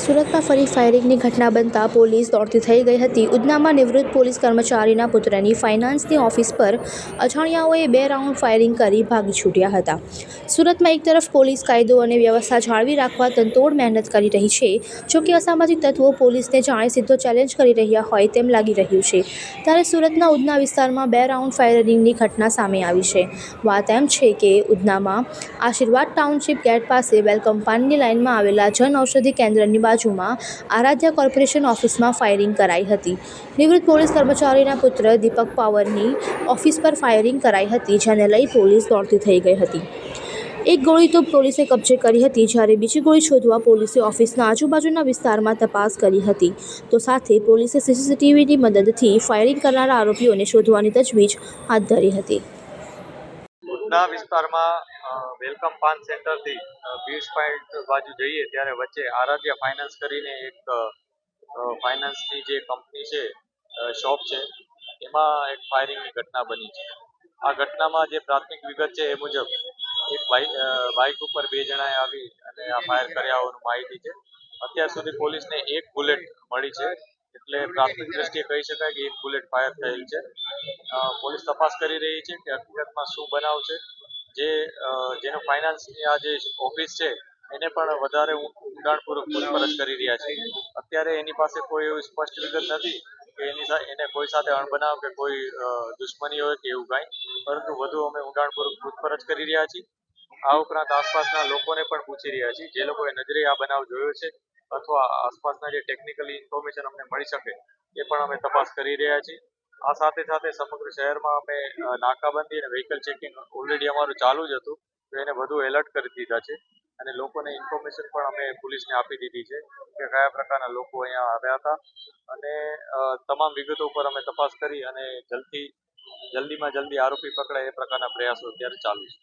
સુરતમાં ફરી ફાયરિંગની ઘટના બનતા પોલીસ દોડતી થઈ ગઈ હતી. ઉધનામાં નિવૃત્ત પોલીસ કર્મચારીના પુત્રની ફાઇનાન્સની ઓફિસ પર અજાણ્યાઓએ બે રાઉન્ડ ફાયરિંગ કરી ભાગી છૂટ્યા હતા. સુરતમાં એક તરફ પોલીસ કાયદો અને વ્યવસ્થા જાળવી રાખવા તનતોડ મહેનત કરી રહી છે. જો કે અસામાજિક તત્વો પોલીસને જાણે સીધો ચેલેન્જ કરી રહ્યા હોય તેમ લાગી રહ્યું છે. ત્યારે સુરતના ઉધના વિસ્તારમાં બે રાઉન્ડ ફાયરિંગની ઘટના સામે આવી છે. વાત એમ છે કે ઉધનામાં આશીર્વાદ ટાઉનશીપ ગેટ પાસે વેલકમ પાનની લાઇનમાં આવેલા જન ઔષધિ કેન્દ્રની બાજુમાં આરાધ્યા કોર્પોરેશન ઓફિસમાં ફાયરિંગ કરાઈ હતી. નિવૃત્ત પોલીસ કર્મચારીના પુત્ર દીપક પાવરની ઓફિસ પર ફાયરિંગ કરાઈ હતી, જેને લઈ પોલીસ દોડતી થઈ ગઈ હતી. એક ગોળી તો પોલીસે કબજે કરી હતી, જ્યારે બીજી ગોળી શોધવા પોલીસે ઓફિસના આજુબાજુના વિસ્તારમાં તપાસ કરી હતી. તો સાથે પોલીસે સીસીટીવીની મદદથી ફાયરિંગ કરનારા આરોપીઓને શોધવાની તજવીજ હાથ ધરી હતી. વિસ્તારમાં વેલકમ પાન સેન્ટરથી બીચ પોઈન્ટ બાજુ જઈએ ત્યારે વચ્ચે આરાધ્યા ફાઇનાન્સ કરીને એક ફાઇનાન્સની જે કંપની છે શોપ છે, એમાં એક ફાયરિંગની ઘટના બની છે. આ ઘટનામાં જે પ્રાથમિક વિગત છે એ મુજબ, એક બાઇક ઉપર બે જણાએ આવી અને આ ફાયર કર્યા હોવાનું માહિતી છે. અત્યાર સુધી પોલીસને એક બુલેટ મળી છે, એટલે પ્રાથમિક દ્રષ્ટિએ કહી શકાય કે એક બુલેટ ફાયર થયેલ છે. પોલીસ તપાસ કરી રહી છે કે હકીકતમાં શું બનાવ છે જે જેનો ફાઇનાન્સની આ જે ઓફિસ છે, એને પણ વધારે ઊંડાણપૂર્વક પૂછપરછ કરી રહ્યા છે. અત્યારે એની પાસે કોઈ એવી સ્પષ્ટ વિગત નથી કે એની સાથે એને કોઈ સાથે અણબનાવ કે કોઈ દુશ્મની હોય કે એવું કાંઈ. પરંતુ વધુ અમે ઊંડાણપૂર્વક પૂછપરછ કરી રહ્યા છીએ. આ ઉપરાંત આસપાસના લોકોને પણ પૂછી રહ્યા છીએ. જે લોકોએ નજરે આ બનાવ જોયો છે અથવા આસપાસના જે ટેકનિકલી ઇન્ફોર્મેશન અમને મળી શકે, એ પણ અમે તપાસ કરી રહ્યા છીએ. આ સાથે સાથે સમગ્ર શહેરમાં અમે નાકાબંધી અને વ્હીકલ ચેકિંગ ઓલરેડી અમારું ચાલુ જ હતું. તો એને વધુ એલર્ટ કરી દીધા છે. અને લોકોને ઇન્ફોર્મેશન પણ અમે પોલીસને આપી દીધી છે કે કયા પ્રકારના લોકો અહીંયા આવ્યા હતા. અને તમામ વિગતો ઉપર અમે તપાસ કરી અને જલ્દી, જલ્દીમાં જલ્દી આરોપી પકડાય એ પ્રકારના પ્રયાસો અત્યારે ચાલુ છે.